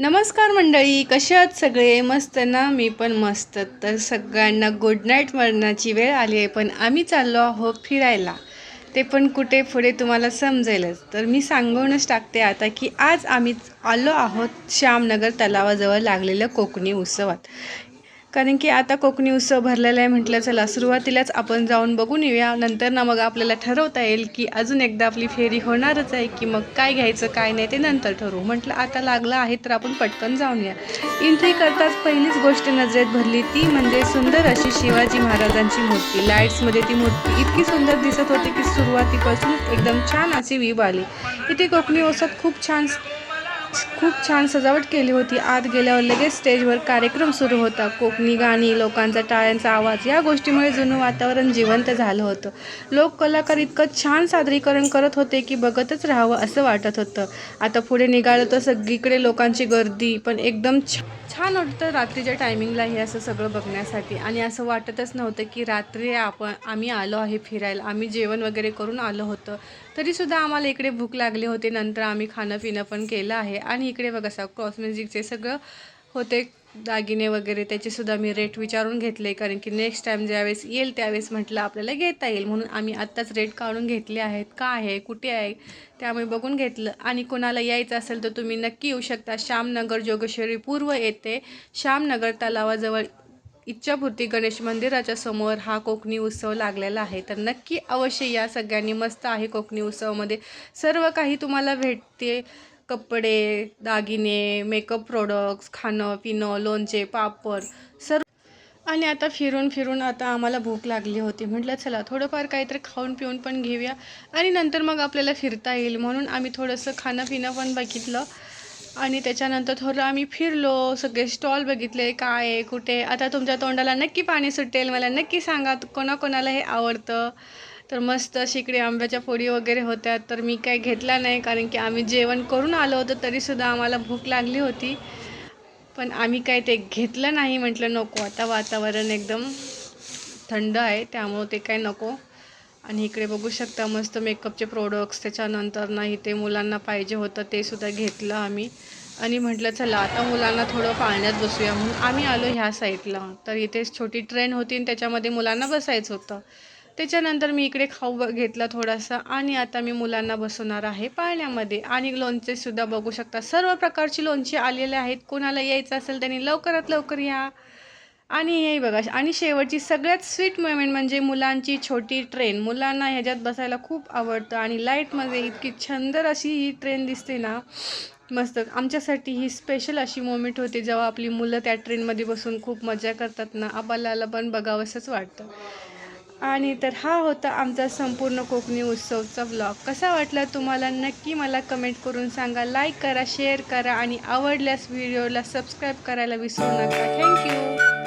नमस्कार मंडळी कसे आहात सगळे? मस्त ना? मी पण मस्त. तर सगळ्यांना गुड नाईट मरणाची वेळ आली आहे पण आम्ही चाललो आहोत फिरायला. ते पण कुठे पुढे तुम्हाला समजेलच. तर मी सांगूनच टाकते आता की आज आम्ही आलो आहोत श्यामनगर तलावाजवळ लागलेल्या कोकणी उत्सवात. कारण की आता कोकणी उत्सव भरलेला आहे म्हटलं चला सुरुवातीलाच आपण जाऊन बघून येऊया. नंतर ना मग आपल्याला ठरवता येईल की अजून एकदा आपली फेरी होणारच आहे की मग काय घ्यायचं काय नाही ते नंतर ठरवू. म्हटलं आता लागलं आहे तर आपण पटकन जाऊन या. एंट्री करताच पहिलीच गोष्ट नजरेत भरली ती म्हणजे सुंदर अशी शिवाजी महाराजांची मूर्ती. लाईट्समध्ये ती मूर्ती इतकी सुंदर दिसत होती की सुरुवातीपासूनच एकदम छान अशी वीब आली. इथे कोकणी उत्सव खूप छान खूप छान सजावट केली होती. आत गेल्यावर लगेच स्टेजवर कार्यक्रम सुरू होता. कोकणी गाणी लोकांचा टाळ्यांचा आवाज या गोष्टीमुळे जुनं वातावरण जिवंत झालं होतं. लोक कलाकार इतकं छान सादरीकरण करत होते की बघतच राहावं असं वाटत होतं. आता पुढे निघालं तर सगळीकडे लोकांची गर्दी पण एकदम छ छान वाटतं रात्रीच्या टायमिंगला हे असं सगळं बघण्यासाठी. आणि असं वाटतच नव्हतं की रात्री आपण आम्ही आलो आहे फिरायला. आम्ही जेवण वगैरे करून आलो होतं. तरीसुद्धा आम्हाला इकडे भूक लागली होती. नंतर आम्ही खाणं पिणं पण केलं आहे. आणि इकडे बघा सा क्रॉस म्युझिकचे सगळं होते दागिने वगैरे. त्याचेसुद्धा मी रेट विचारून घेतले कारण की नेक्स्ट टाईम ज्यावेळेस येईल त्यावेळेस म्हटलं आपल्याला घेता येईल. म्हणून आम्ही आत्ताच रेट काढून घेतले आहेत. का आहे? कुठे आहे? त्यामुळे बघून घेतलं. आणि कोणाला यायचं असेल तर तुम्ही नक्की येऊ शकता. श्यामनगर जोगेश्वरी पूर्व येथे श्यामनगर तलावाजवळ इच्छापूर्ती गणेश मंदिराच्या समोर हा कोकणी उत्सव लागलेला आहे. तर नक्की अवश्य या सगळ्यांनी मस्त आहे कोकणी उत्सवामध्ये. सर्व काही तुम्हाला भेटते. कपडे दागिने मेकअप प्रोडक्ट्स खाणं पिणं लोणचे पापड सर्व आणि आता फिरून फिरून आता आम्हाला भूक लागली होती. म्हटलं चला थोडंफार काहीतरी खाऊन पिऊन पण घेऊया. आणि नंतर मग आपल्याला फिरता येईल म्हणून आम्ही थोडंसं खाणं पिणं पण बघितलं. आणि त्याच्यानंतर थोडं आम्ही फिरलो सगळे स्टॉल बघितले काय आहे कुठे आता तुमच्या तोंडाला नक्की पाणी सुटेल. मला नक्की सांगा कोणाकोणाला हे आवडतं? तर मस्त अशी इकडे आंब्याच्या फोडी वगैरे होत्या. तर मी काय घेतला नाही कारण की आम्ही जेवण करून आलो होतो तरीसुद्धा आम्हाला भूक लागली होती. पण आम्ही काय ते घेतलं नाही म्हटलं नको. आता वातावरण एकदम थंड आहे त्यामुळं ते काय नको. आणि इकडे बघू शकता मस्त मेकअपचे प्रोडक्ट्स त्याच्यानंतर नाही ते मुलांना पाहिजे होतं ते सुद्धा घेतलं आम्ही. आणि म्हटलं चला आता मुलांना थोडं पाळण्यात बसूया. म्हणून आम्ही आलो ह्या साईडला तर इथे छोटी ट्रेन होती आणि त्याच्यामध्ये मुलांना बसायचं होतं. त्याच्यानंतर मी इकडे खाऊ घेतला थोडासा आणि आता मी मुलांना बसवणार आहे पाळण्यामध्ये. आणि लोणचेसुद्धा बघू शकता. सर्व प्रकारची लोणची आलेले आहेत. कोणाला यायचं असेल त्यांनी लवकरात लवकर या. आणि हे बघा आणि शेवटची सगळ्यात स्वीट मोमेंट म्हणजे मुलांची छोटी ट्रेन मुलांना ह्याच्यात बसायला खूप आवडतं आणि लाईटमध्ये इतकी छंदर अशी ही ट्रेन दिसते ना मस्त. आमच्यासाठी ही स्पेशल अशी मोमेंट होती जेव्हा आपली मुलं त्या ट्रेनमध्ये बसून खूप मजा करतात ना. आपल्याला पण बघावंसंच वाटतं. आणि तर हा होता आमचा संपूर्ण कोकणी उत्सवचा ब्लॉग कसा वाटला तुम्हाला? नक्की मला कमेंट करून सांगा. लाईक करा शेअर करा आणि आवडल्यास व्हिडिओला सबस्क्राईब करायला विसरू नका. थँक्यू